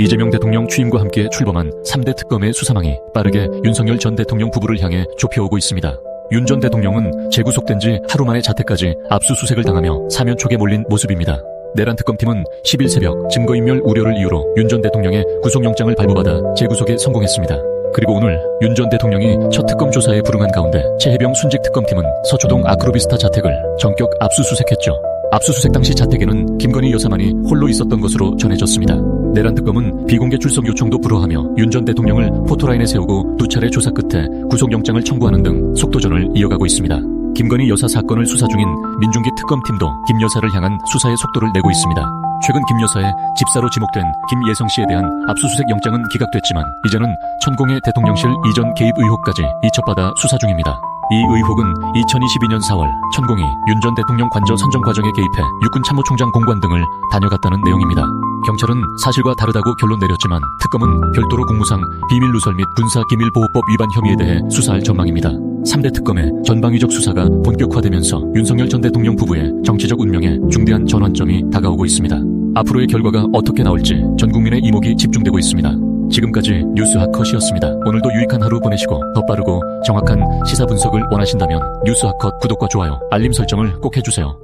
이재명 대통령 취임과 함께 출범한 3대 특검의 수사망이 빠르게 윤석열 전 대통령 부부를 향해 좁혀오고 있습니다. 윤 전 대통령은 재구속된 지 하루 만에 자택까지 압수수색을 당하며 사면 촉에 몰린 모습입니다. 내란 특검팀은 10일 새벽 증거인멸 우려를 이유로 윤 전 대통령의 구속영장을 발부받아 재구속에 성공했습니다. 그리고 오늘 윤 전 대통령이 첫 특검 조사에 불응한 가운데 최해병 순직 특검팀은 서초동 아크로비스타 자택을 전격 압수수색했죠. 압수수색 당시 자택에는 김건희 여사만이 홀로 있었던 것으로 전해졌습니다. 내란 특검은 비공개 출석 요청도 불허하며 윤 전 대통령을 포토라인에 세우고 두 차례 조사 끝에 구속영장을 청구하는 등 속도전을 이어가고 있습니다. 김건희 여사 사건을 수사 중인 민중기 특검팀도 김 여사를 향한 수사의 속도를 내고 있습니다. 최근 김 여사의 집사로 지목된 김예성 씨에 대한 압수수색 영장은 기각됐지만 이제는 천공의 대통령실 이전 개입 의혹까지 이첩받아 수사 중입니다. 이 의혹은 2022년 4월 천공이 윤 전 대통령 관저 선정 과정에 개입해 육군 참모총장 공관 등을 다녀갔다는 내용입니다. 경찰은 사실과 다르다고 결론 내렸지만 특검은 별도로 국무상 비밀 누설 및 군사 기밀 보호법 위반 혐의에 대해 수사할 전망입니다. 3대 특검의 전방위적 수사가 본격화되면서 윤석열 전 대통령 부부의 정치적 운명에 중대한 전환점이 다가오고 있습니다. 앞으로의 결과가 어떻게 나올지 전 국민의 이목이 집중되고 있습니다. 지금까지 뉴스학 컷이었습니다. 오늘도 유익한 하루 보내시고 더 빠르고 정확한 시사 분석을 원하신다면 뉴스학 컷 구독과 좋아요, 알림 설정을 꼭 해주세요.